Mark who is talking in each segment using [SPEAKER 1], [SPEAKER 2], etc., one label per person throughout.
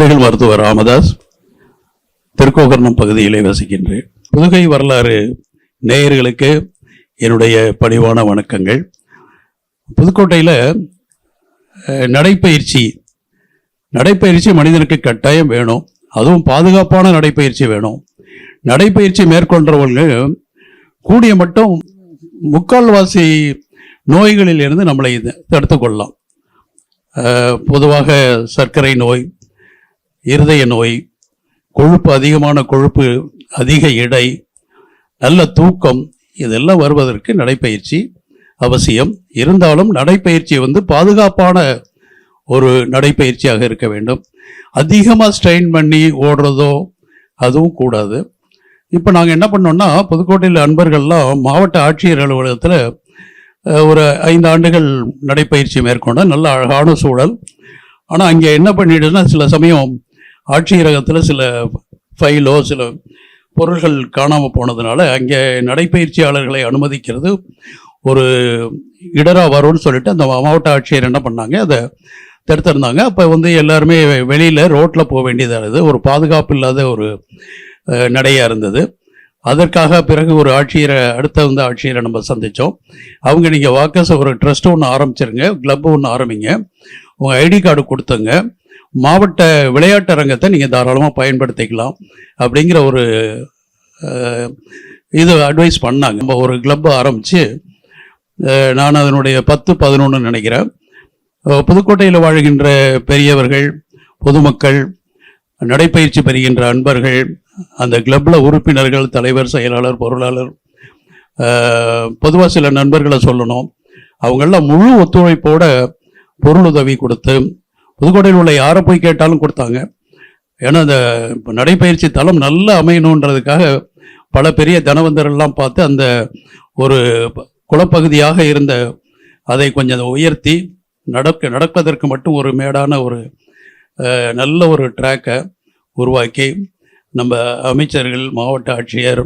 [SPEAKER 1] குழந்தைகள் மருத்துவர் ராமதாஸ் திருக்கோகர்ணம் பகுதியிலே வசிக்கின்றேன். புதுகை வரலாறு நேயர்களுக்கு என்னுடைய பணிவான வணக்கங்கள். புதுக்கோட்டையில் நடைப்பயிற்சி நடைப்பயிற்சி மனிதனுக்கு கட்டாயம் வேணும். அதுவும் பாதுகாப்பான நடைப்பயிற்சி வேணும். நடைப்பயிற்சி மேற்கொண்டவர்கள் கூடிய மட்டும் முக்கால்வாசி நோய்களில் இருந்து நம்மளை தடுத்து கொள்ளலாம். பொதுவாக சர்க்கரை நோய் இருதய நோய் கொழுப்பு அதிகமான கொழுப்பு அதிக எடை நல்ல தூக்கம் இதெல்லாம் வருவதற்கு நடைப்பயிற்சி அவசியம். இருந்தாலும் நடைப்பயிற்சி வந்து பாதுகாப்பான ஒரு நடைப்பயிற்சியாக இருக்க வேண்டும். அதிகமாக ஸ்ட்ரெயின் பண்ணி ஓடுறதோ அதுவும் கூடாது. இப்போ நாங்கள் என்ன பண்ணோம்னா புதுக்கோட்டையில் அன்பர்கள்லாம் மாவட்ட ஆட்சியர் அலுவலகத்தில் ஒரு ஐந்து ஆண்டுகள் நடைப்பயிற்சி மேற்கொண்ட நல்ல அழகான சூழல். ஆனால் அங்கே என்ன பண்ணிடுதுன்னா சில சமயம் ஆட்சியரகத்தில் சில ஃபைலோ சில பொருள்கள் காணாமல் போனதுனால அங்கே நடைப்பயிற்சியாளர்களை அனுமதிக்கிறது. ஒரு இடரா வரும்னு சொல்லிட்டு அந்த மாவட்ட ஆட்சியர் என்ன பண்ணாங்க அதை தடுத்திருந்தாங்க. அப்போ வந்து எல்லாருமே வெளியில் ரோட்டில் போக வேண்டியதாக இருந்தது. ஒரு பாதுகாப்பு இல்லாத ஒரு நடையாக இருந்தது. அதற்காக பிறகு ஒரு ஆட்சியரை அடுத்த வந்து ஆட்சியரை நம்ம சந்தித்தோம் அவங்க நீங்கள் வாக்கஸ் ஒரு ட்ரஸ்ட் ஒன்று ஆரம்பிச்சிருங்க கிளப் ஒன்று ஆரம்பிங்க. உங்கள் ஐடி கார்டு கொடுத்துங்க. மாவட்ட விளையாட்டு அரங்கத்தை நீங்கள் தாராளமாக பயன்படுத்திக்கலாம் அப்படிங்கிற ஒரு இது அட்வைஸ் பண்ணாங்க. நம்ம ஒரு கிளப்பை ஆரம்பித்து நான் அதனுடைய பத்து பதினொன்று நினைக்கிறேன். புதுக்கோட்டையில் வாழ்கின்ற பெரியவர்கள் பொதுமக்கள் நடைப்பயிற்சி பெறுகின்ற அன்பர்கள் அந்த கிளப்பில் உறுப்பினர்கள் தலைவர் செயலாளர் பொருளாளர் பொதுவாக சில நண்பர்களை சொல்லணும். அவங்களாம் முழு ஒத்துழைப்போட பொருளுதவி கொடுத்து புதுக்கோட்டையில் உள்ள யாரை போய் கேட்டாலும் கொடுத்தாங்க. ஏன்னா அந்த நடைப்பயிற்சி தளம் நல்லா அமையணுன்றதுக்காக பல பெரிய தனவந்தரெல்லாம் பார்த்து அந்த ஒரு குளப்பகுதியாக இருந்த அதை கொஞ்சம் உயர்த்தி நடக்க நடப்பதற்கு மட்டும் ஒரு மேடான ஒரு நல்ல ஒரு ட்ராக்கை உருவாக்கி நம்ம அமைச்சர்கள் மாவட்ட ஆட்சியர்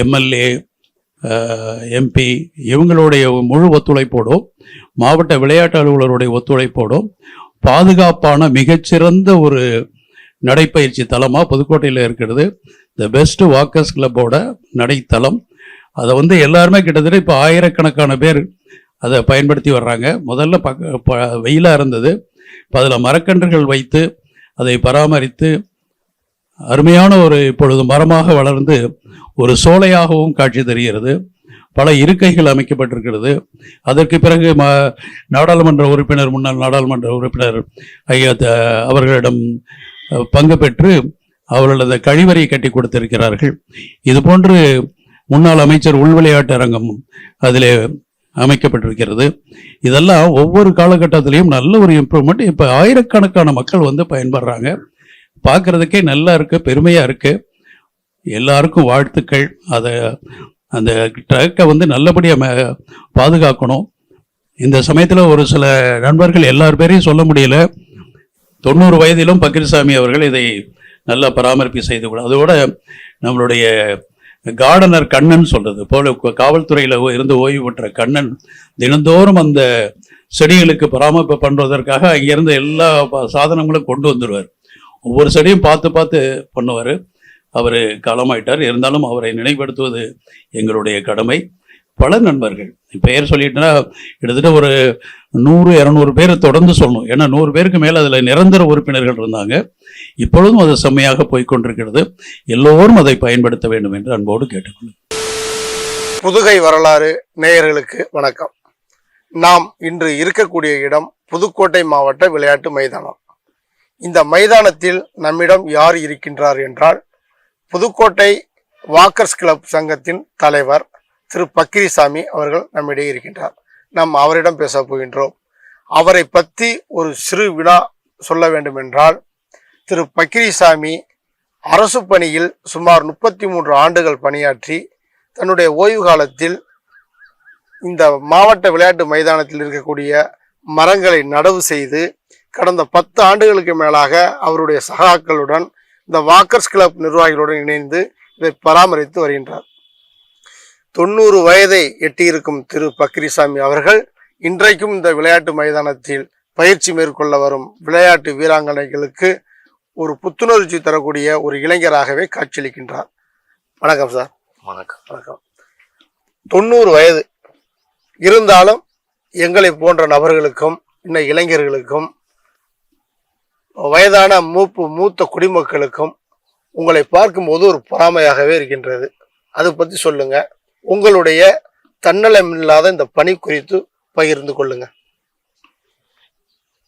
[SPEAKER 1] எம்எல்ஏ எம்பி இவங்களுடைய முழு ஒத்துழைப்போடும் மாவட்ட விளையாட்டு அலுவலருடைய ஒத்துழைப்போடும் பாதுகாப்பான மிகச்சிறந்த ஒரு நடைப்பயிற்சி தலமாக புதுக்கோட்டையில் இருக்கிறது. த பெஸ்ட் வாக்கர்ஸ் கிளப்போட நடைத்தளம். அதை வந்து எல்லாருமே கிட்டத்தட்ட இப்போ ஆயிரக்கணக்கான பேர் அதை பயன்படுத்தி வர்றாங்க. முதல்ல பக்க ப- வெயிலாக இருந்தது. இப்போ அதில் மரக்கன்றுகள் வைத்து அதை பராமரித்து அருமையான ஒரு இப்பொழுது மரமாக வளர்ந்து ஒரு சோலையாகவும் காட்சி தருகிறது. பல இருக்கைகள் அமைக்கப்பட்டிருக்கிறது. அதற்கு பிறகு ம நாடாளுமன்ற உறுப்பினர் முன்னாள் நாடாளுமன்ற உறுப்பினர் ஐயா த- அவர்களிடம் பங்கு பெற்று அவர்களது கழிவறை கட்டி கொடுத்திருக்கிறார்கள். இது போன்று முன்னாள் அமைச்சர் உள்விளையாட்டு அரங்கம் அதில் அமைக்கப்பட்டிருக்கிறது. இதெல்லாம் ஒவ்வொரு காலகட்டத்திலையும் நல்ல ஒரு இம்ப்ரூவ்மெண்ட் இப்போ ஆயிரக்கணக்கான மக்கள் வந்து பயன்படுறாங்க. பார்க்கறதுக்கே நல்லா இருக்குது பெருமையாக இருக்குது எல்லாருக்கும் வாழ்த்துக்கள். அதை அந்த ட்ரக்கை வந்து நல்லபடியாக பாதுகாக்கணும். இந்த சமயத்தில் ஒரு சில நண்பர்கள் எல்லார் பேரையும் சொல்ல முடியல. தொண்ணூறு வயதிலும் பக்கிரிசாமி அவர்கள் இதை நல்லா பராமரிப்பு செய்து கூட அதோட நம்மளுடைய கார்டனர் கண்ணன் சொல்றது போல காவல்துறையில் ஓ- இருந்து ஓய்வு பெற்ற கண்ணன் தினந்தோறும் அந்த செடிகளுக்கு பராமரிப்பு பண்ணுறதற்காக அங்கேருந்து எல்லா சாதனங்களும் கொண்டு வந்துடுவார் ஒவ்வொரு செடியும் பார்த்து பார்த்து பண்ணுவார். அவர் காலமாயிட்டார். இருந்தாலும் அவரை நினைவுபடுத்துவது எங்களுடைய கடமை. பல நண்பர்கள் பெயர் சொல்லிட்டுனா கிட்டத்தட்ட ஒரு நூறு இரநூறு பேர் தொடர்ந்து சொல்லணும். ஏன்னா நூறு பேருக்கு மேலே அதில் நிரந்தர உறுப்பினர்கள் இருந்தாங்க. இப்பொழுதும் அது செம்மையாக போய்க்கொண்டிருக்கிறது எல்லோரும் அதை பயன்படுத்த வேண்டும் என்று அன்போடு கேட்டுக்கொள்ளும்
[SPEAKER 2] புதுகை வரலாறு நேயர்களுக்கு வணக்கம். நாம் இன்று இருக்கக்கூடிய இடம் புதுக்கோட்டை மாவட்ட விளையாட்டு மைதானம். இந்த மைதானத்தில் நம்மிடம் யார் இருக்கின்றார் என்றால் புதுக்கோட்டை வாக்கர்ஸ் கிளப் சங்கத்தின் தலைவர் திரு பக்கிரிசாமி அவர்கள் நம்மிடையே இருக்கின்றார். நாம் அவரிடம் பேச போகின்றோம். அவரை பற்றி ஒரு சிறு வினா சொல்ல வேண்டும் என்றால் திரு பக்கிரிசாமி அரசு பணியில் சுமார் முப்பத்தி மூன்று ஆண்டுகள் பணியாற்றி தன்னுடைய ஓய்வு காலத்தில் இந்த மாவட்ட விளையாட்டு மைதானத்தில் இருக்கக்கூடிய மரங்களை நடவு செய்து கடந்த பத்து ஆண்டுகளுக்கு மேலாக அவருடைய சகாக்களுடன் இந்த வாக்கர்ஸ் கிளப் நிர்வாகிகளுடன் இணைந்து இதை பராமரித்து வருகின்றார். தொண்ணூறு வயதை எட்டியிருக்கும் திரு பக்ரிசாமி அவர்கள் இன்றைக்கும் இந்த விளையாட்டு மைதானத்தில் பயிற்சி மேற்கொள்ள வரும் விளையாட்டு வீராங்கனைகளுக்கு ஒரு புத்துணர்ச்சி தரக்கூடிய ஒரு இளைஞராகவே காட்சியளிக்கின்றார். வணக்கம் சார்.
[SPEAKER 3] வணக்கம்.
[SPEAKER 2] வணக்கம். தொண்ணூறு வயது. இருந்தாலும் எங்களை போன்ற நபர்களுக்கும் இன்னும் இளைஞர்களுக்கும் வயதான மூப்பு மூத்த குடிமக்களுக்கும் உங்களை பார்க்கும்போது ஒரு பொறாமையாகவே இருக்கின்றது. அதை பற்றி சொல்லுங்க. உங்களுடைய தன்னலம் இல்லாத இந்த பணி குறித்து பகிர்ந்து கொள்ளுங்க.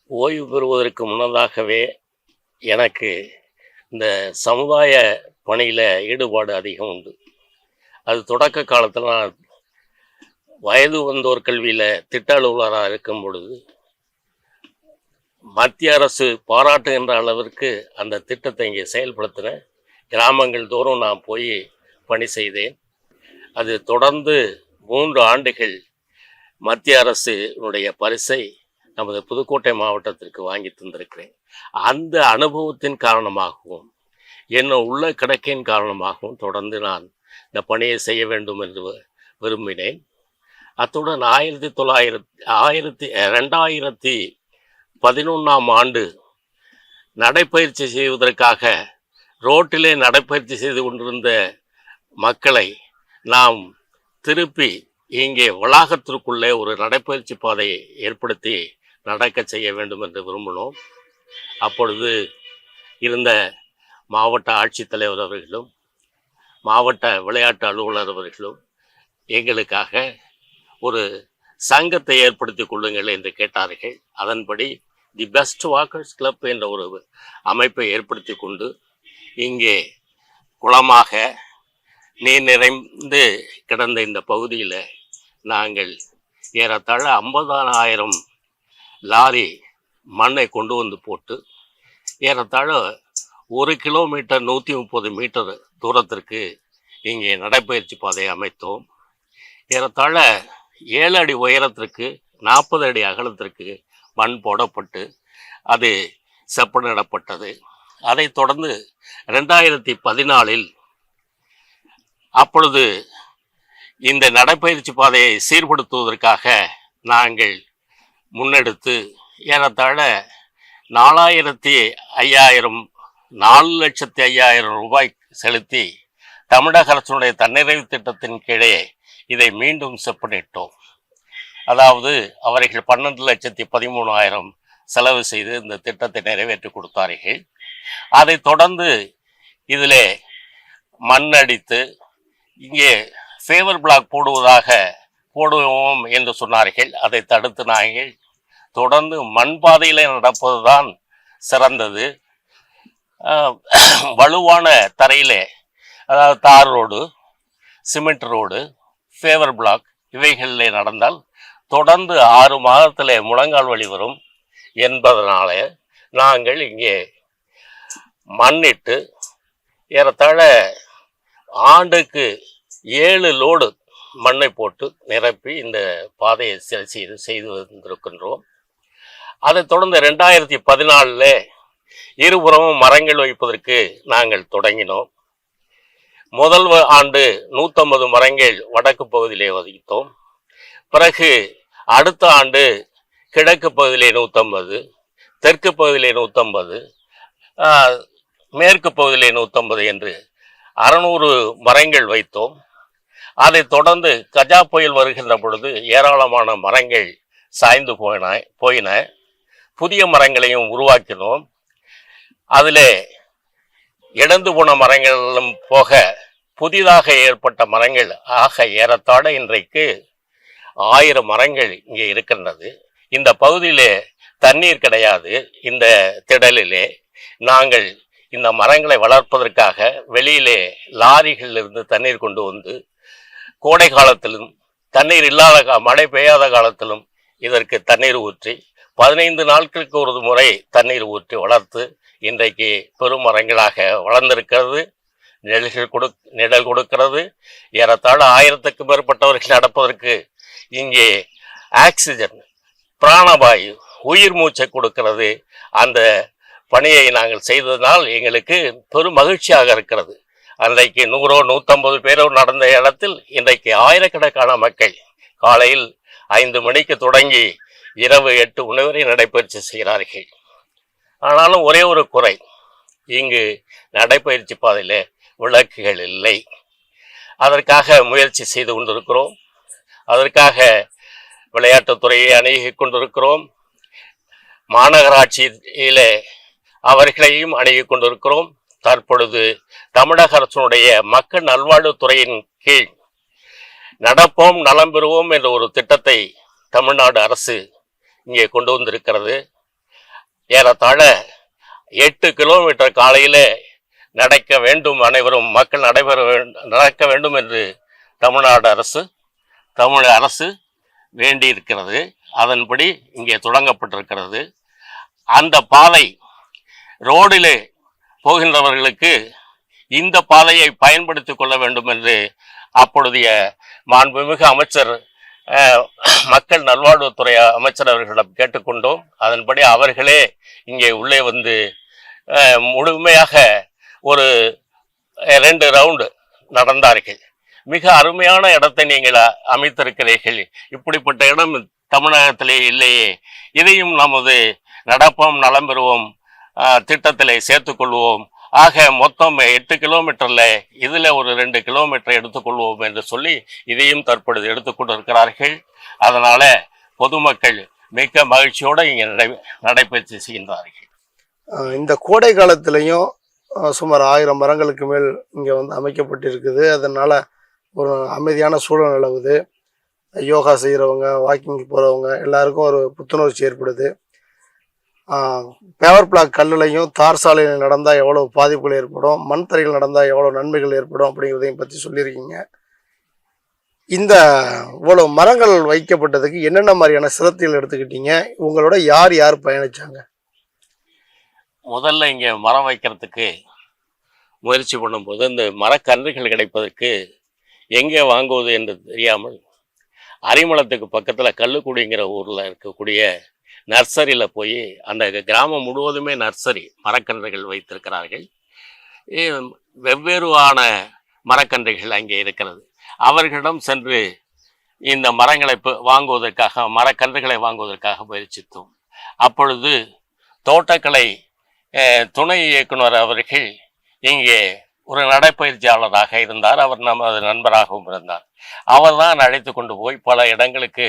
[SPEAKER 3] ஓய்வு பெறுவதற்கு முன்னதாகவே எனக்கு இந்த சமுதாய பணியில் ஈடுபாடு அதிகம் உண்டு. அது தொடக்க காலத்தில் நான் வயது வந்தோர் கல்வியில் திட்ட அலுவலராக இருக்கும் பொழுது மத்திய அரசு பாராட்டுகின்ற அளவிற்கு அந்த திட்டத்தை இங்கே செயல்படுத்தினேன் கிராமங்கள் தோறும் நான் போய் பணி செய்தேன். அது தொடர்ந்து மூன்று ஆண்டுகள் மத்திய அரசுடைய பரிசை நமது புதுக்கோட்டை மாவட்டத்திற்கு வாங்கி தந்திருக்கிறேன். அந்த அனுபவத்தின் காரணமாகவும் என்ன உள்ள கிடக்கின் காரணமாகவும் தொடர்ந்து நான் இந்த பணியை செய்ய வேண்டும் என்று விரும்பினேன். அத்துடன் ஆயிரத்தி தொள்ளாயிரத்தி ஆயிரத்தி ரெண்டாயிரத்தி பதினொன்றாம் ஆண்டு நடைப்பயிற்சி செய்வதற்காக ரோட்டிலே நடைப்பயிற்சி செய்து கொண்டிருந்த மக்களை நாம் திருப்பி இங்கே வளாகத்திற்குள்ளே ஒரு நடைப்பயிற்சி பாதையை ஏற்படுத்தி நடக்க செய்ய வேண்டும் என்று விரும்பினோம். அப்பொழுது இருந்த மாவட்ட ஆட்சித்தலைவர் அவர்களும் மாவட்ட விளையாட்டு அலுவலர் அவர்களும் எங்களுக்காக ஒரு சங்கத்தை ஏற்படுத்திக் கொள்ளுங்கள் என்று கேட்டார்கள். அதன்படி தி பெஸ்ட் வாக்கர்ஸ் கிளப் என்ற ஒரு அமைப்பை ஏற்படுத்தி கொண்டு இங்கே குளமாக நீர் நிறைந்து கிடந்த இந்த பகுதியில் நாங்கள் ஏறத்தாழ ஐம்பதாயிரம் லாரி மண்ணை கொண்டு வந்து போட்டு ஏறத்தாழ ஒரு கிலோமீட்டர் நூற்றி முப்பது மீட்டர் தூரத்திற்கு இங்கே நடைப்பயிற்சி பாதை அமைத்தோம். ஏறத்தாழ ஏழு அடி உயரத்திற்கு நாற்பது அடி அகலத்திற்கு மண் போடப்பட்டு அது செப்பனிடப்பட்டது. அதைத் தொடர்ந்து ரெண்டாயிரத்தி பதினாலில் அப்பொழுது இந்த நடைப்பயிற்சி பாதையை சீர்படுத்துவதற்காக நாங்கள் முன்னெடுத்து ஏறத்தாழ நாலாயிரத்தி ஐயாயிரம் நாலு லட்சத்தி ஐயாயிரம் ரூபாய் செலுத்தி தமிழக அரசுடைய தன்னிறைவு திட்டத்தின் கீழே இதை மீண்டும் செப்பனிட்டோம். அதாவது அவர்கள் பன்னெண்டு லட்சத்தி பதிமூணாயிரம் செலவு செய்து இந்த திட்டத்தை நிறைவேற்றி கொடுத்தார்கள். அதைத் தொடர்ந்து இதில் மண் அடித்து இங்கே ஃபேவர் பிளாக் போடுவதாக போடுவோம் என்று சொன்னார்கள். அதை தடுத்து நாங்கள் தொடர்ந்து மண் பாதையில் நடப்பதுதான் சிறந்தது. வலுவான தரையிலே அதாவது tar road cement road paver block இவைகளில் நடந்தால் தொடர்ந்து ஆறு மாதத்திலே முழங்கால் வலி வரும் என்பதனால நாங்கள் இங்கே மண்ணிட்டு ஏறத்தாழ ஆண்டுக்கு ஏழு லோடு மண்ணை போட்டு நிரப்பி இந்த பாதையை சரி செய்து செய்து வந்திருக்கின்றோம். அதைத் தொடர்ந்து ரெண்டாயிரத்தி பதினாலில் இருபுறமும் மரங்கள் வைப்பதற்கு நாங்கள் தொடங்கினோம். முதல் ஆண்டு நூற்றம்பது மரங்கள் வடக்கு பகுதியிலே ஒதுக்கித்தோம் பிறகு அடுத்த ஆண்டு கிழக்கு பகுதியிலே நூற்றம்பது தெற்கு பகுதியிலே நூற்றம்பது மேற்கு பகுதியிலே நூற்றம்பது என்று அறநூறு மரங்கள் வைத்தோம். அதைத் தொடர்ந்து கஜா புயல் வருகின்ற பொழுது ஏராளமான மரங்கள் சாய்ந்து போயின போயின. புதிய மரங்களையும் உருவாக்கினோம். அதில் இழந்து போன மரங்களும் போக புதிதாக ஏற்பட்ட மரங்கள் ஆக ஏறத்தாழ இன்றைக்கு ஆயிரம் மரங்கள் இங்கே இருக்கின்றது. இந்த பகுதியிலே தண்ணீர் கிடையாது. இந்த திடலிலே நாங்கள் இந்த மரங்களை வளர்ப்பதற்காக வெளியிலே லாரிகளில் இருந்து தண்ணீர் கொண்டு வந்து கோடை காலத்திலும் தண்ணீர் இல்லாத கா- மழை பெய்யாத காலத்திலும் இதற்கு தண்ணீர் ஊற்றி பதினைந்து நாட்களுக்கு ஒரு முறை தண்ணீர் ஊற்றி வளர்த்து இன்றைக்கு பெரும் மரங்களாக வளர்ந்திருக்கிறது. நிழல்கள் கொடு நிழல் கொடுக்கிறது. ஏறத்தாழ ஆயிரத்துக்கும் மேற்பட்டவர்கள் நடப்பதற்கு இங்கே ஆக்சிஜன் பிராணவாயு உயிர் மூச்சை கொடுக்கிறது. அந்த பணியை நாங்கள் செய்ததனால் எங்களுக்கு பெரும் மகிழ்ச்சியாக இருக்கிறது. அன்றைக்கு நூறோ நூற்றம்பது பேரோ நடந்த இடத்தில் இன்றைக்கு ஆயிரக்கணக்கான மக்கள் காலையில் ஐந்து மணிக்கு தொடங்கி இரவு எட்டு மணி வரை நடைபயிற்சி செய்கிறார்கள். ஆனாலும் ஒரே ஒரு குறை இங்கு நடைப்பயிற்சி பாதையில் விளக்குகள் இல்லை. அதற்காக முயற்சி செய்து கொண்டிருக்கிறோம். அதற்காக விளையாட்டுத்துறையை அணுகி கொண்டிருக்கிறோம். மாநகராட்சியிலே அவர்களையும் அணுகி கொண்டிருக்கிறோம். தற்பொழுது தமிழக அரசினுடைய மக்கள் நல்வாழ்வுத்துறையின் கீழ் நடப்போம் நலம் பெறுவோம் என்ற ஒரு திட்டத்தை தமிழ்நாடு அரசு இங்கே கொண்டு வந்திருக்கிறது. ஏறத்தாழ எட்டு கிலோமீட்டர் காலையில் நடக்க வேண்டும் அனைவரும் மக்கள் நடைபெற நடக்க வேண்டும் என்று தமிழ்நாடு அரசு தமிழ் அரசு வேண்டியிருக்கிறது. அதன்படி இங்கே தொடங்கப்பட்டிருக்கிறது. அந்த பாதை ரோடிலே போகின்றவர்களுக்கு இந்த பாதையை பயன்படுத்தி கொள்ள வேண்டும் என்று அப்பொழுதைய மாண்புமிகு அமைச்சர் மக்கள் நல்வாழ்வுத்துறை அமைச்சர் அவர்களிடம் கேட்டுக்கொண்டோம். அதன்படி அவர்களே இங்கே உள்ளே வந்து முழுமையாக ஒரு ரெண்டு ரவுண்டு நடந்தார்கள். மிக அருமையான இடத்தை நீங்கள் அமைத்திருக்கிறீர்கள். இப்படிப்பட்ட இடம் தமிழகத்திலே இல்லையே. இதையும் நமது நடப்போம் நலம் பெறுவோம் திட்டத்திலே சேர்த்துக்கொள்வோம் ஆக மொத்தம் எட்டு கிலோமீட்டரில் இதில் ஒரு ரெண்டு கிலோமீட்டர் எடுத்துக்கொள்வோம் என்று சொல்லி இதையும் தற்பொழுது எடுத்துக்கொண்டிருக்கிறார்கள் அதனால் பொதுமக்கள் மிக்க மகிழ்ச்சியோடு இங்கே நடை நடைபெற்று செய்கின்றார்கள்.
[SPEAKER 2] இந்த கோடை காலத்திலையும் சுமார் ஆயிரம் மரங்களுக்கு மேல் இங்கே வந்து அமைக்கப்பட்டிருக்குது. அதனால் ஒரு அமைதியான சூழல் நிலவுது. யோகா செய்கிறவங்க வாக்கிங் போகிறவங்க எல்லாருக்கும் ஒரு புத்துணர்ச்சி ஏற்படுது. பேவர் பிளாக் கல்லுலையும் தார் சாலையில் நடந்தால் எவ்வளோ பாதிப்புகள் ஏற்படும் மண் தரையில் நடந்தால் எவ்வளோ நன்மைகள் ஏற்படும் அப்படிங்கிறதையும் பற்றி சொல்லியிருக்கீங்க. இந்த இவ்வளோ மரங்கள் வைக்கப்பட்டதுக்கு என்னென்ன மாதிரியான சிரத்தைகள் எடுத்துக்கிட்டீங்க? உங்களோட யார் யார் பயணிச்சாங்க?
[SPEAKER 3] முதல்ல இங்கே மரம் வைக்கிறதுக்கு முயற்சி பண்ணும்போது இந்த மரக்கன்றுகள் கிடைப்பதற்கு எங்கே வாங்குவது என்று தெரியாமல் அரிமளத்துக்கு பக்கத்தில் கல்லுக்குடிங்கிற ஊரில் இருக்கக்கூடிய நர்சரியில் போய் அந்த கிராமம் முழுவதுமே நர்சரி மரக்கன்றுகள் வைத்திருக்கிறார்கள். வெவ்வேறுவான மரக்கன்றுகள் அங்கே இருக்கிறது. அவர்களிடம் சென்று இந்த மரங்களை வாங்குவதற்காக மரக்கன்றுகளை வாங்குவதற்காக முயற்சித்தோம். அப்பொழுது தோட்டக்கலை துணை இயக்குனர் அவர்கள் இங்கே ஒரு நடைப்பயிற்சியாளராக இருந்தார். அவர் நமது நண்பராகவும் இருந்தார். அவர் தான் அழைத்து கொண்டு போய் பல இடங்களுக்கு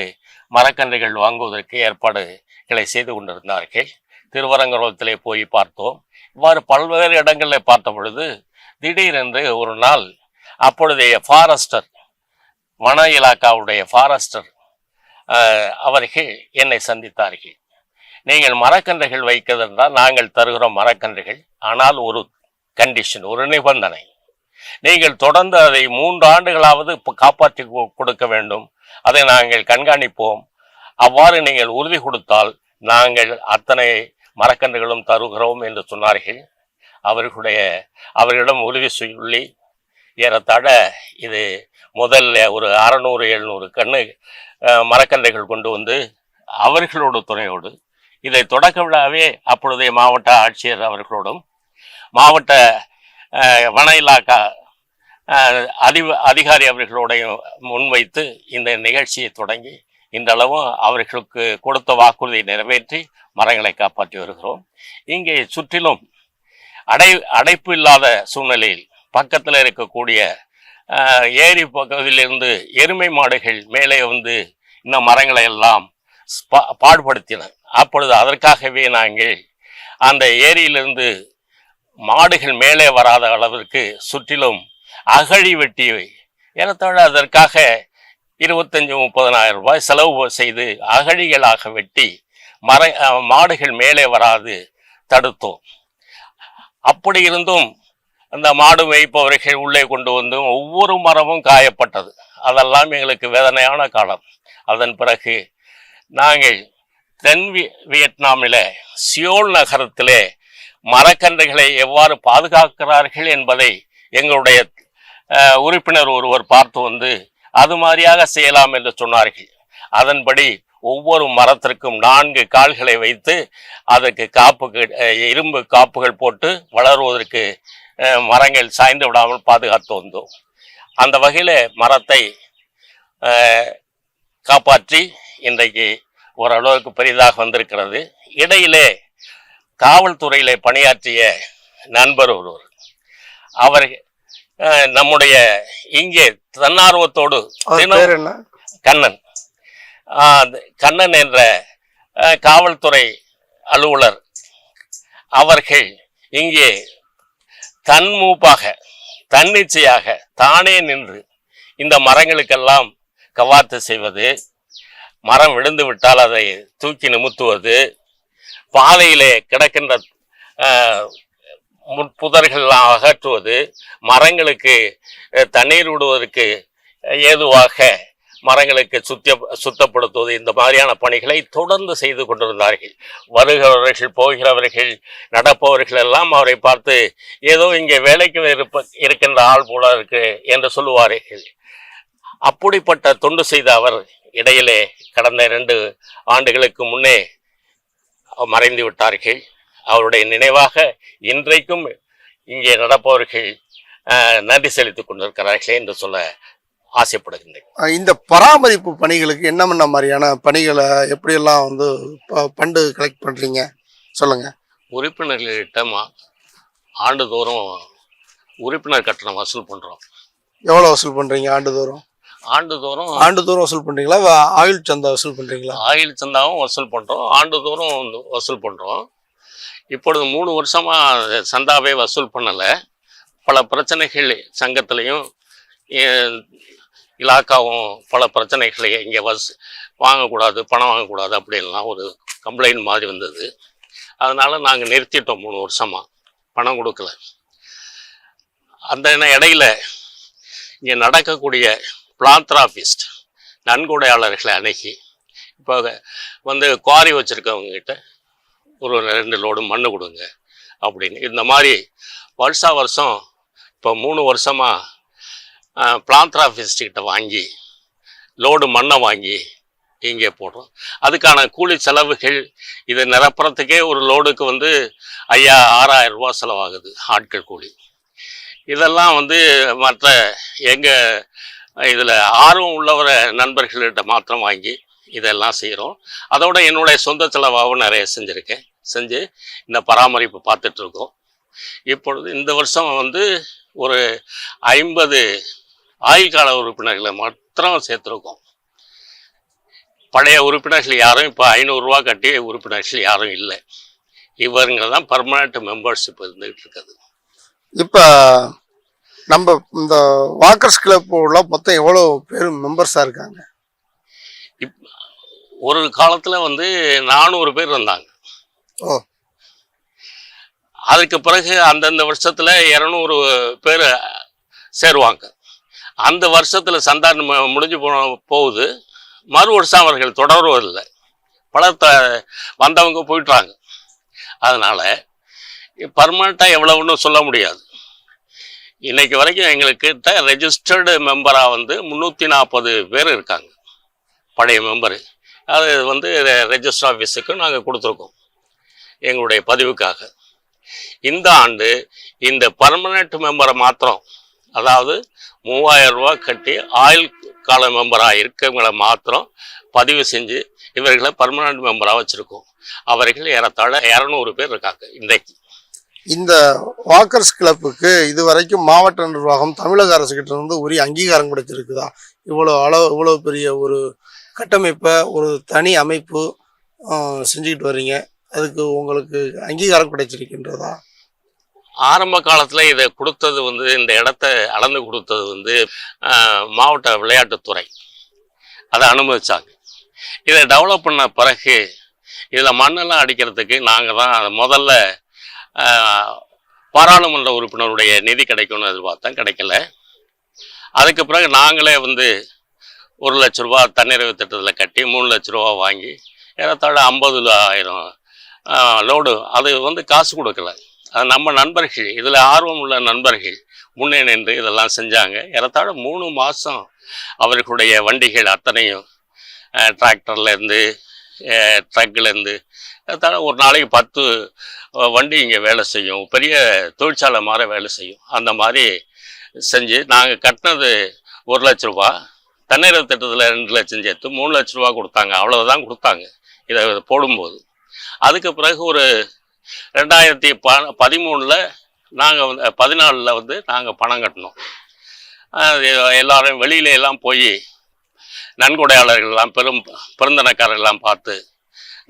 [SPEAKER 3] மரக்கன்றுகள் வாங்குவதற்கு ஏற்பாடுகளை செய்து கொண்டிருந்தார்கள். திருவரங்குளத்திலே போய் பார்த்தோம். இவ்வாறு பல்வேறு இடங்களில் பார்த்த பொழுது திடீரென்று ஒரு நாள் அப்பொழுதைய ஃபாரஸ்டர் வன இலாக்காவுடைய ஃபாரஸ்டர் அவர்கள் என்னை சந்தித்தார்கள். நீங்கள் மரக்கன்றுகள் வைக்கிறதென்றால் நாங்கள் தருகிறோம் மரக்கன்றுகள். ஆனால் ஒரு கண்டிஷன் ஒரு நிபந்தனை. நீங்கள் தொடர்ந்து அதை மூன்று ஆண்டுகளாவது காப்பாற்றி கொடுக்க வேண்டும். அதை நாங்கள் கண்காணிப்போம். அவ்வாறு நீங்கள் உறுதி கொடுத்தால் நாங்கள் அத்தனை மரக்கன்றுகளும் தருகிறோம் என்று சொன்னார்கள். அவர்களுடைய அவர்களிடம் உறுதி சொல்லி ஏறத்தாழ இது முதல்ல ஒரு அறநூறு எழுநூறு கண்ணு மரக்கன்றுகள் கொண்டு வந்து அவர்களோட துணையோடு இதை தொடக்க விழாவே அப்பொழுதைய மாவட்ட ஆட்சியர் அவர்களோடும் மாவட்ட வன இலாக்கா அதி அதிகாரி அவர்களுடைய முன்வைத்து இந்த நிகழ்ச்சியை தொடங்கி இன்றளவும் அவர்களுக்கு கொடுத்த வாக்குறுதியை நிறைவேற்றி மரங்களை காப்பாற்றி வருகிறோம். இங்கே சுற்றிலும் அடை அடைப்பு இல்லாத சூழ்நிலையில் பக்கத்தில் இருக்கக்கூடிய ஏரி பகுதியிலிருந்து எருமை மாடுகள் மேலே வந்து இந்த மரங்களை எல்லாம் பாடுபடுத்தின. அப்பொழுது அதற்காகவே நாங்கள் அந்த ஏரியிலிருந்து மாடுகள் மேலே வராத அளவிற்கு சுற்றிலும் அகழி வெட்டி ஏறத்தாழ அதற்காக இருபத்தஞ்சி முப்பதனாயிரம் ரூபாய் செலவு செய்து அகழிகளாக வெட்டி மர மாடுகள் மேலே வராது தடுத்தோம். அப்படி இருந்தும் அந்த மாடு மேய்ப்பவர்கள் உள்ளே கொண்டு வந்து ஒவ்வொரு மரமும் காயப்பட்டது. அதெல்லாம் எங்களுக்கு வேதனையான காலம். அதன் பிறகு நாங்கள் தென் வியட்நாமில் சியோல் நகரத்திலே மரக்கன்றுகளை எவ்வாறு பாதுகாக்கிறார்கள் என்பதை எங்களுடைய உறுப்பினர் ஒருவர் பார்த்து வந்து அது மாதிரியாக செய்யலாம் என்று சொன்னார்கள். அதன்படி ஒவ்வொரு மரத்திற்கும் நான்கு கால்களை வைத்து அதற்கு காப்பு இரும்பு காப்புகள் போட்டு வளருவதற்கு மரங்கள் சாய்ந்து விடாமல் பாதுகாத்து வந்தோம். அந்த வகையில் மரத்தை காப்பாற்றி இன்றைக்கு ஓரளவுக்கு பெரிதாக வந்திருக்கிறது. இடையிலே காவல்துறையிலே பணியாற்றிய நண்பர் ஒருவர். அவர் நம்முடைய இங்கே தன்னார்வத்தோடு கண்ணன். கண்ணன் என்ற காவல்துறை அலுவலர். அவர்கள் இங்கே தன்மூப்பாக தன்னிச்சையாக தானே நின்று இந்த மரங்களுக்கெல்லாம் கவாத்து செய்வது மரம் விழுந்து விட்டால் அதை தூக்கி நிமித்துவது பாதையிலே கிடக்கின்ற ஆஹ், முட்புதர்கள்லாம் அகற்றுவது மரங்களுக்கு தண்ணீர் விடுவதற்கு ஏதுவாக மரங்களுக்கு சுத்த சுத்தப்படுத்துவது இந்த மாதிரியான பணிகளை தொடர்ந்து செய்து கொண்டிருந்தார்கள். வருகிறவர்கள் போகிறவர்கள் நடப்பவர்கள் எல்லாம் அவரை பார்த்து ஏதோ இங்கே வேலைக்கு இருப்ப இருக்கின்ற ஆள் போல இருக்கு என்று சொல்லுவார்கள். அப்படிப்பட்ட தொண்டு செய்த அவர் இடையிலே கடந்த இரண்டு ஆண்டுகளுக்கு முன்னே மறைந்து விட்டார்கள் அவருடைய நினைவாக இன்றைக்கும் இங்கே நடப்பவர்கள் நன்றி செலுத்திக் கொண்டிருக்கிறார்கள் என்று சொல்ல ஆசைப்படுகின்றேன்.
[SPEAKER 2] இந்த பராமரிப்பு பணிகளுக்கு என்னென்ன மாதிரியான பணிகளை எப்படியெல்லாம் வந்து ப- ஃபண்டு கலெக்ட் பண்றீங்க? சொல்லுங்க.
[SPEAKER 3] உறுப்பினர்கள்கிட்ட மா- ஆண்டுதோறும் உறுப்பினர் கட்டணம் வசூல் பண்ணுறோம்
[SPEAKER 2] எவ்வளவு வசூல் பண்றீங்க ஆண்டுதோறும்?
[SPEAKER 3] ஆண்டுதோறும்
[SPEAKER 2] ஆண்டுதோறும் வசூல் பண்றீங்களா? ஆயுள் சந்தா வசூல் பண்றீங்களா?
[SPEAKER 3] ஆயில் சந்தாவும் வசூல் பண்ணுறோம் ஆண்டுதோறும் வசூல் பண்ணுறோம் இப்பொழுது மூணு வருஷமாக சந்தாவே வசூல் பண்ணலை. பல பிரச்சனைகள் சங்கத்திலையும் இலாக்காவும் பல பிரச்சனைகளை இங்கே வசூ வாங்கக்கூடாது பணம் வாங்கக்கூடாது அப்படின்லாம் ஒரு கம்ப்ளைண்ட் மாதிரி வந்தது. அதனால் நாங்கள் நிறுத்திட்டோம் மூணு வருஷமாக பணம் கொடுக்கல. அந்த இடையில இங்கே நடக்கக்கூடிய பிளாந்த்ராபிஸ்ட் நன்கொடையாளர்களை அணுகி இப்போ வந்து குவாரி வச்சுருக்கவங்ககிட்ட ஒரு ரெண்டு லோடு மண்ணு கொடுங்க அப்படின்னு. இந்த மாதிரி வருஷா வருஷம் இப்போ மூணு வருஷமாக பிளாந்த்ராபிஸ்ட் கிட்ட வாங்கி லோடு மண்ணை வாங்கி இங்கே போடுறோம். அதுக்கான கூலி செலவுகள் இதை நிரப்புறத்துக்கே ஒரு லோடுக்கு வந்து ஐயா ஆறாயிரம் ரூபா செலவாகுது ஆட்கள் கூலி. இதெல்லாம் வந்து மற்ற எங்கள் இதில் ஆர்வம் உள்ளவர நண்பர்கள்கிட்ட மாத்திரம் வாங்கி இதெல்லாம் செய்கிறோம். அதோட என்னுடைய சொந்த செலவாகவும் நிறைய செஞ்சுருக்கேன். செஞ்சு இந்த பராமரிப்பு பார்த்துட்ருக்கோம். இப்பொழுது இந்த வருஷம் வந்து ஒரு ஐம்பது ஆயுள்கால உறுப்பினர்களை மாத்திரம் சேர்த்துருக்கோம். பழைய உறுப்பினர்கள் யாரும் இப்போ ஐநூறுரூவா கட்டி உறுப்பினர்கள் யாரும் இல்லை. இவருங்க தான் பர்மனண்ட் மெம்பர்ஷிப் இருந்துகிட்டு இருக்குது
[SPEAKER 2] இப்போ நம்ம இந்த வாக்கர்ஸ் கிளப் உள்ள மொத்தம் எவ்வளவு பேர் மெம்பர்ஸா இருக்காங்க?
[SPEAKER 3] ஒரு காலத்தில் வந்து நானூறு பேர் இருந்தாங்க.
[SPEAKER 2] ஓ.
[SPEAKER 3] அதுக்கு பிறகு அந்தந்த வருஷத்துல இரநூறு பேர் சேருவாங்க. அந்த வருஷத்துல சந்தா மு- முடிஞ்சு போ போகுது. மறு வருஷம் அவர்கள் தொடர்வதில்லை. பலத்த வந்தவங்க போயிட்டாங்க. அதனால பர்மனண்ட்டாக எவ்வளவுன்னு சொல்ல முடியாது. இன்னைக்கு வரைக்கும் எங்களுக்கிட்ட ரெஜிஸ்டர்டு மெம்பராக வந்து முந்நூற்றி நாற்பது பேர் இருக்காங்க. பழைய மெம்பரு அது வந்து ரெஜிஸ்டர் ஆஃபீஸுக்கு நாங்கள் கொடுத்துருக்கோம். எங்களுடைய பதிவுக்காக. இந்த ஆண்டு இந்த பர்மனெண்ட் மெம்பரை மாத்திரம் அதாவது மூவாயிரம் ரூபா கட்டி ஆயுள் கால மெம்பராக இருக்கவங்களை மாத்திரம் பதிவு செஞ்சு இவர்களை பர்மனெண்ட் மெம்பராக வச்சுருக்கோம். அவர்கள் ஏறத்தாழ இரநூறு பேர் இருக்காங்க. இன்றைக்கு
[SPEAKER 2] இந்த வாக்கர்ஸ் கிளப்புக்கு இது வரைக்கும் மாவட்ட நிர்வாகம் தமிழக அரசு இருந்து உரிய அங்கீகாரம் கொடுத்துருக்குதா? இவ்வளோ அளவு இவ்வளோ பெரிய ஒரு கட்டமைப்பை ஒரு தனி அமைப்பு செஞ்சுக்கிட்டு வர்றீங்க. அதுக்கு உங்களுக்கு அங்கீகாரம் கிடைச்சிருக்கின்றதா?
[SPEAKER 3] ஆரம்ப காலத்தில் இதை கொடுத்தது வந்து இந்த இடத்த அளந்து கொடுத்தது வந்து மாவட்ட விளையாட்டுத்துறை. அதை அனுமதித்தாங்க இதை டெவலப் பண்ண பிறகு இதில் மண்ணெல்லாம் அடிக்கிறதுக்கு நாங்கள் தான் அதை முதல்ல பாராளுமன்ற உறுப்பினருடைய நிதி கிடைக்கும்னு எதிர்பார்த்தேன் கிடைக்கல. அதுக்கு பிறகு நாங்களே வந்து ஒரு லட்ச ரூபா தன்னிறைவு திட்டத்தில் கட்டி மூணு லட்ச ரூபா வாங்கி ஏறத்தாழ ஐம்பது ஆயிரம் லோடு அது வந்து காசு கொடுக்கல. அது நம்ம நண்பர்கள் இதில் ஆர்வம் உள்ள நண்பர்கள் முன்னே நின்று இதெல்லாம் செஞ்சாங்க. ஏறத்தாழ மூணு மாதம் அவர்களுடைய வண்டிகள் அத்தனையும் டிராக்டர்லேருந்து ட்ரக்லேருந்து ஏறத்தாழ ஒரு நாளைக்கு பத்து வண்டி இங்கே வேலை செய்யும். பெரிய தொழிற்சாலை மாதிரி வேலை செய்யும். அந்த மாதிரி செஞ்சு நாங்கள் கட்டினது ஒரு லட்ச ரூபா தண்ணீர் திட்டத்தில் ரெண்டு லட்சம் சேர்த்து மூணு லட்ச ரூபா கொடுத்தாங்க. அவ்வளோதான் கொடுத்தாங்க. இதை போடும்போது. அதுக்கு பிறகு ஒரு ரெண்டாயிரத்தி ப பதிமூணில் நாங்கள் வந்து பதினாலில் வந்து நாங்கள் பணம் கட்டினோம். அது எல்லாரும் வெளியில எல்லாம் போய் நன்கொடையாளர்கள்லாம் பெரும் பெருந்தனக்காரர்கள்லாம் பார்த்து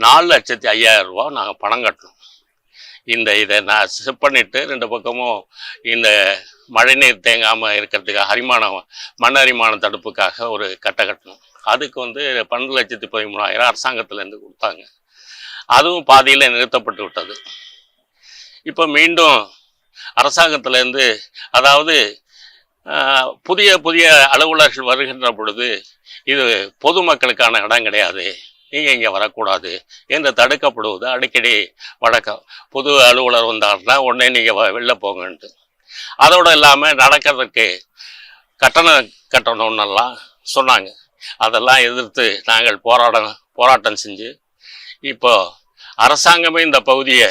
[SPEAKER 3] நாலு லட்சத்தி ஐயாயிரம் ரூபா நாங்கள் பணம் கட்டணும் இந்த இதை நான் செட் பண்ணிட்டு ரெண்டு பக்கமும் இந்த மழைநீர் தேங்காமல் இருக்கிறதுக்காக அரிமானம் மண் அரிமான தடுப்புக்காக ஒரு கட்டை கட்டணும். அதுக்கு வந்து பன்னெண்டு லட்சத்தி பதிமூணாயிரம் அரசாங்கத்திலேருந்து கொடுத்தாங்க. அதுவும் பாதியில் நிறுத்தப்பட்டு விட்டது. இப்போ மீண்டும் அரசாங்கத்திலேருந்து அதாவது புதிய புதிய அலுவலர்கள் வருகின்ற பொழுது இது பொதுமக்களுக்கான இடம் கிடையாது. நீங்கள் இங்கே வரக்கூடாது என்று தடுக்கப்படுவது அடிக்கடி வழக்கம். புது அலுவலர் வந்தாருன்னா உடனே நீங்கள் வெளில போங்கன்ட்டு அதோடு இல்லாமல் நடக்கிறதுக்கு கட்டணம் கட்டணும்னெல்லாம் சொன்னாங்க. அதெல்லாம் எதிர்த்து நாங்கள் போராட போராட்டம் செஞ்சு இப்போ அரசாங்கமே இந்த பகுதியை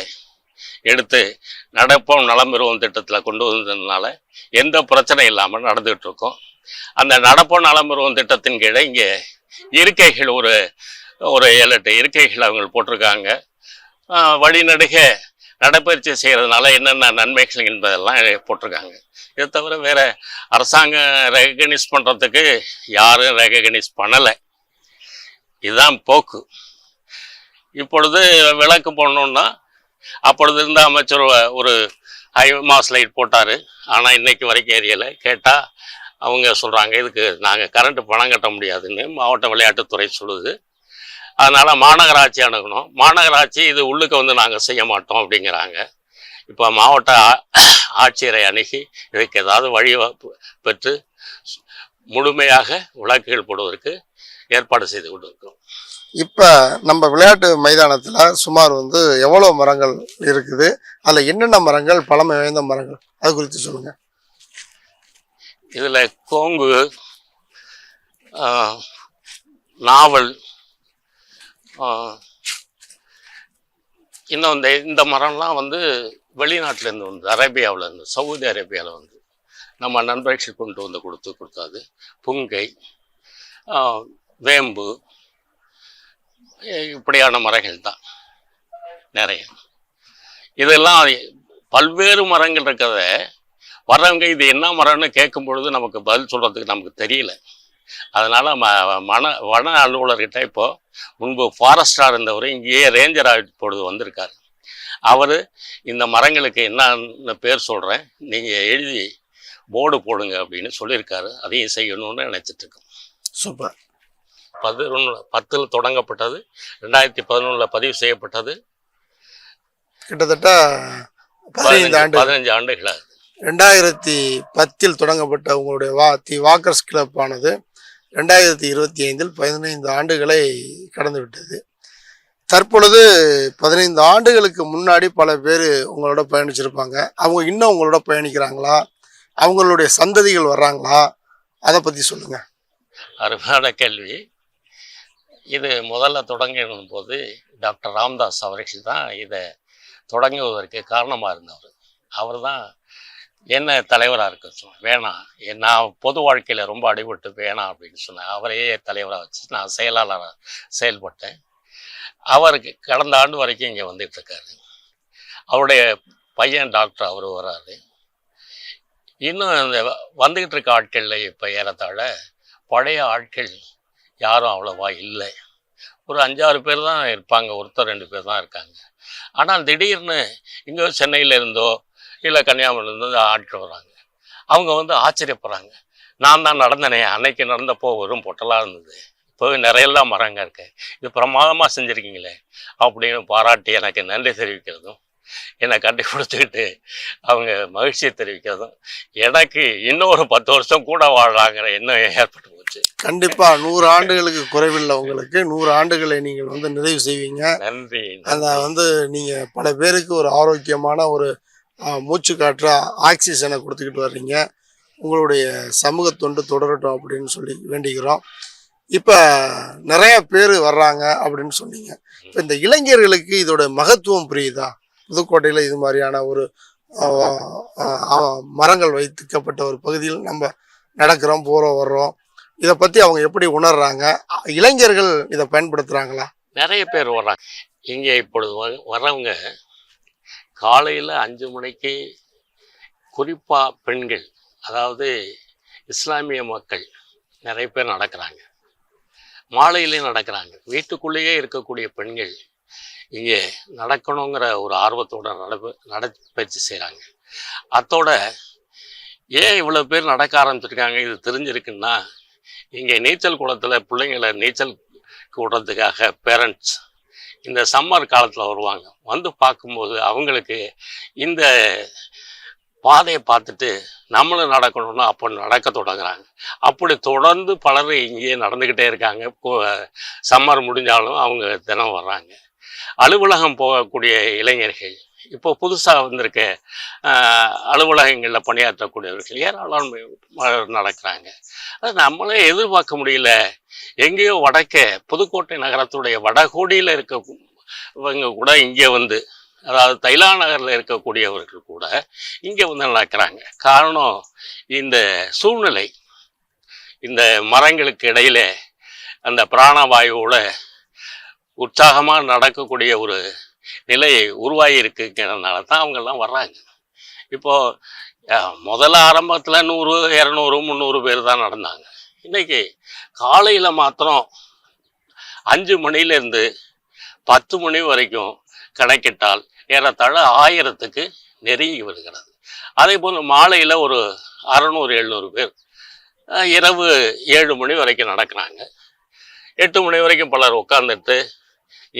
[SPEAKER 3] எடுத்து நடப்போம் நலம் பெறுவோம் திட்டத்தில் கொண்டு வந்ததுனால எந்த பிரச்சனையும் இல்லாமல் நடந்துகிட்டு இருக்கோம். அந்த நடப்போம் நலம் பெறுவோம் திட்டத்தின் கீழே இங்கே இருக்கைகள் ஒரு ஒரு ஏழு எட்டு இருக்கைகள் அவங்க போட்டிருக்காங்க. வழிநடுக நடைப்பயிற்சி செய்கிறதுனால என்னென்ன நன்மைகள் என்பதெல்லாம் போட்டிருக்காங்க. இதை தவிர வேற அரசாங்கம் ரெகனைஸ் பண்ணுறதுக்கு யாரும் ரெகனைஸ் பண்ணலை. இதுதான் போக்கு. இப்பொழுது விளக்கு போடணுன்னா அப்பொழுது இருந்த அமைச்சர் ஒரு ஹை மாஸ் லைட் போட்டார். ஆனால் இன்னைக்கு வரைக்கும் ஏரியலை கேட்டால் அவங்க சொல்கிறாங்க இதுக்கு நாங்கள் கரண்ட்டு பணம் கட்ட முடியாதுன்னு மாவட்ட விளையாட்டுத்துறை சொல்லுது. அதனால் மாநகராட்சி அணுகணும். மாநகராட்சி இது உள்ளுக்கு வந்து நாங்கள் செய்ய மாட்டோம் அப்படிங்கிறாங்க. இப்போ மாவட்ட ஆட்சியரை அணுகி இதுக்கு ஏதாவது வழி வ- பெற்று முழுமையாக விளக்குகள் போடுவதற்கு ஏற்பாடு செய்து கொண்டிருக்கிறோம்.
[SPEAKER 2] இப்போ நம்ம விளையாட்டு மைதானத்தில் சுமார் வந்து எவ்வளோ மரங்கள் இருக்குது? அதில் என்னென்ன மரங்கள்? பழமை வாய்ந்த மரங்கள்? அது குறித்து சொல்லுங்க.
[SPEAKER 3] இதில் கோங்கு நாவல் இன்னும் இந்த இந்த மரம்லாம் வந்து வெளிநாட்டிலேருந்து வந்து அரேபியாவில் இருந்து சவுதி அரேபியாவில் வந்து. நம்ம நண்பர்கள் கொண்டு வந்து கொடுத்து கொடுத்தாது. புங்கை வேம்பு இப்படியான மரங்கள் தான். நிறைய. இதெல்லாம் பல்வேறு மரங்கள் இருக்கிறத வர்றவங்க இது என்ன மரம்னு கேட்கும் பொழுது நமக்கு பதில் சொல்கிறதுக்கு நமக்கு தெரியல. அதனால் ம மன வன அலுவலர்கிட்ட இப்போ முன்பு ஃபாரஸ்டாக இருந்தவர் இங்கேயே ரேஞ்சர் பொழுது வந்திருக்கார். அவர் இந்த மரங்களுக்கு என்னன்னு பேர் சொல்கிறேன் நீங்கள் எழுதி போர்டு போடுங்க அப்படின்னு சொல்லியிருக்காரு. அதையும் செய்யணும்னு நினைச்சிட்டு இருக்கோம்
[SPEAKER 2] சூப்பர்.
[SPEAKER 3] பதினொன்று பத்தில் தொடங்கப்பட்டது ரெண்டாயிரத்தி பதினொன்றில் பதிவு செய்யப்பட்டது.
[SPEAKER 2] கிட்டத்தட்ட
[SPEAKER 3] பதினஞ்சு ஆண்டுகளாக
[SPEAKER 2] ரெண்டாயிரத்தி பத்தில் தொடங்கப்பட்ட உங்களுடைய வா தி வாக்கர்ஸ் கிளப் ஆனது ரெண்டாயிரத்தி இருபத்தி ஐந்தில் பதினைந்து ஆண்டுகளை கடந்து விட்டது தற்பொழுது பதினைந்து ஆண்டுகளுக்கு முன்னாடி பல பேர் உங்களோட பயணிச்சிருப்பாங்க. அவங்க இன்னும் உங்களோட பயணிக்கிறாங்களா? அவங்களுடைய சந்ததிகள் வர்றாங்களா? அதை பற்றி சொல்லுங்கள்
[SPEAKER 3] அருமையான கேள்வி. இது முதல்ல தொடங்கின போது டாக்டர் ராம்தாஸ் அவர்கள் தான் இதை தொடங்குவதற்கு காரணமாக இருந்தவர். அவர் தான் என்ன தலைவராக இருக்க சொன்னேன் வேணாம் நான் பொது வாழ்க்கையில் ரொம்ப அடிபட்டு வேணாம் அப்படின்னு சொன்னேன் அவரையே தலைவராக வச்சு நான் செயலாளராக செயல்பட்டேன். அவருக்கு கடந்த ஆண்டு வரைக்கும் இங்கே வந்துட்டுருக்காரு அவருடைய பையன் டாக்டர் அவர் வராரு. இன்னும் இந்த வந்துக்கிட்டு இருக்க ஆட்களில் இப்போ ஏறத்தாழ பழைய ஆட்கள் யாரும் அவ்வளோவா இல்லை. ஒரு அஞ்சாறு பேர் தான் இருப்பாங்க ஒருத்தர் ரெண்டு பேர் தான் இருக்காங்க. ஆனால் திடீர்னு இங்கே சென்னையில இருந்தோ இல்லை கன்னியாகுமரியில இருந்தோ ஆட்கள் வராங்க. அவங்க வந்து ஆச்சரியப்படுறாங்க. நான் தான் நடந்தனே அன்னைக்கு நடந்தப்போ வெறும் பொட்டலாக இருந்தது. இப்போ நிறையெல்லாம் மரங்க இருக்கு. இது பிரமாதமாக செஞ்சுருக்கீங்களே அப்படின்னு பாராட்டி எனக்கு நன்றி தெரிவிக்கிறதும் என்னை கட்டி கொடுத்துக்கிட்டு அவங்க மகிழ்ச்சியை தெரிவிக்கிறதும் எனக்கு இன்னும் ஒரு பத்து வருஷம் கூட வாழலாங்கிற எண்ணம் ஏற்பட்டு போச்சு.
[SPEAKER 2] கண்டிப்பா நூறு ஆண்டுகளுக்கு குறைவில்லை உங்களுக்கு. நூறு ஆண்டுகளை நீங்கள் வந்து நிறைவு செய்வீங்க.
[SPEAKER 3] நன்றி.
[SPEAKER 2] அந்த வந்து நீங்க பல பேருக்கு ஒரு ஆரோக்கியமான ஒரு மூச்சு காற்று ஆக்சிஜனை கொடுத்துக்கிட்டு வர்றீங்க. உங்களுடைய சமூக தொண்டு தொடரட்டும் அப்படின்னு சொல்லி வேண்டிக்கிறோம். இப்போ நிறைய பேர் வர்றாங்க அப்படின்னு சொன்னீங்க. இப்போ இந்த இளைஞர்களுக்கு இதோட மகத்துவம் புரியுதா? புதுக்கோட்டையில் இது மாதிரியான ஒரு மரங்கள் வைத்துக்கப்பட்ட ஒரு பகுதியில் நம்ம நடக்கிறோம் போகிறோம் வர்றோம். இதை பற்றி அவங்க எப்படி உணர்றாங்க? இளைஞர்கள் இதை பயன்படுத்துகிறாங்களா
[SPEAKER 3] நிறைய பேர் வர்றாங்க. இங்கே இப்பொழுது வர்றவங்க காலையில் அஞ்சு மணிக்கு குறிப்பாக பெண்கள் அதாவது இஸ்லாமிய மக்கள் நிறைய பேர் நடக்கிறாங்க. மாலையிலையும் நடக்கிறாங்க. வீட்டுக்குள்ளேயே இருக்கக்கூடிய பெண்கள் இங்கே நடக்கணுங்கிற ஒரு ஆர்வத்தோட நடப்பு நடப்பயிற்சி செய்கிறாங்க அத்தோட ஏன் இவ்வளோ பேர் நடக்க ஆரம்பிச்சிருக்காங்க? இது தெரிஞ்சிருக்குன்னா இங்கே நீச்சல் குளத்தில் பிள்ளைங்களை நீச்சல் விடுறதுக்காக பேரண்ட்ஸ் இந்த சம்மர் காலத்தில் வருவாங்க. வந்து பார்க்கும்போது அவங்களுக்கு இந்த பாதையை பார்த்துட்டு நம்மளும் நடக்கணும்னா அப்போ நடக்க தொடங்குறாங்க. அப்படி தொடர்ந்து பலர் இங்கேயே நடந்துக்கிட்டே இருக்காங்க. சம்மர் முடிஞ்சாலும் அவங்க தினம் வர்றாங்க. அலுவலகம் போகக்கூடிய இளைஞர்கள் இப்போ புதுசாக வந்திருக்க அலுவலகங்களில் பணியாற்றக்கூடியவர்கள் ஏராளம் நடக்கிறாங்க? அது நம்மளே எதிர்பார்க்க முடியல. எங்கேயோ வடக்கே புதுக்கோட்டை நகரத்துடைய வடகோடியில் இருக்கவங்க கூட இங்கே வந்து அதாவது தைலா நகரில் இருக்கக்கூடியவர்கள் கூட இங்கே வந்து நடக்கிறாங்க. காரணம் இந்த சூழ்நிலை இந்த மரங்களுக்கு இடையில அந்த பிராணவாயுவோட உற்சாகமாக நடக்கக்கூடிய ஒரு நிலை உருவாகி இருக்குங்கிறதுனால தான் அவங்கெல்லாம் வர்றாங்க. இப்போது முதல்ல ஆரம்பத்தில் நூறு இரநூறு முந்நூறு பேர் தான் நடந்தாங்க. இன்னைக்கு காலையில் மாத்திரம் அஞ்சு மணிலேருந்து பத்து மணி வரைக்கும் கணக்கிட்டால் ஏறத்தாழ ஆயிரத்துக்கு நெருங்கி வருகிறது. அதே போல் மாலையில் ஒரு அறநூறு எழுநூறு பேர் இரவு ஏழு மணி வரைக்கும் நடக்கிறாங்க. எட்டு மணி வரைக்கும் பலர் உட்காந்துட்டு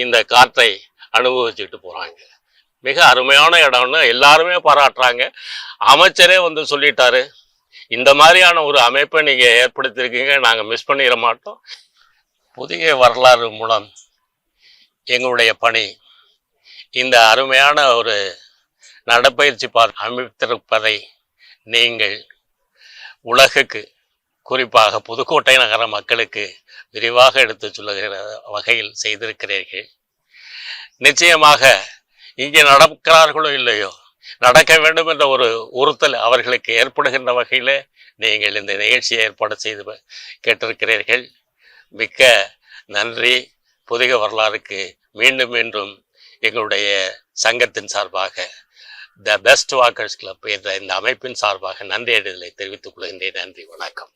[SPEAKER 3] இந்த காற்றை அனுபவிச்சுட்டு போகிறாங்க மிக அருமையான இடம்னு எல்லாருமே பாராட்டுறாங்க. அமைச்சரே வந்து சொல்லிட்டாரு. இந்த மாதிரியான ஒரு அமைப்பை நீங்கள் ஏற்படுத்தியிருக்கீங்க நாங்கள் மிஸ் பண்ணிட மாட்டோம். புதிய வரலாறு மூலம் எங்களுடைய பணி இந்த அருமையான ஒரு நடப்பயிற்சி பார் அமைத்திருப்பதை நீங்கள் உலகுக்கு குறிப்பாக புதுக்கோட்டை நகர மக்களுக்கு விரிவாக எடுத்துச் சொல்லுகிற வகையில் செய்திருக்கிறீர்கள். நிச்சயமாக இங்கே நடக்கிறார்களோ இல்லையோ நடக்க வேண்டும் என்ற ஒரு உறுத்தல் அவர்களுக்கு ஏற்படுகின்ற வகையில் நீங்கள் இந்த நிகழ்ச்சியை ஏற்பாடு செய்து கேட்டிருக்கிறீர்கள். மிக்க நன்றி. புதிய வரலாறுக்கு மீண்டும் மீண்டும் எங்களுடைய சங்கத்தின் சார்பாக த பெஸ்ட் வாக்கர்ஸ் கிளப் என்ற இந்த அமைப்பின் சார்பாக நன்றி அடைதலை தெரிவித்துக் கொள்கின்றேன். நன்றி. வணக்கம்.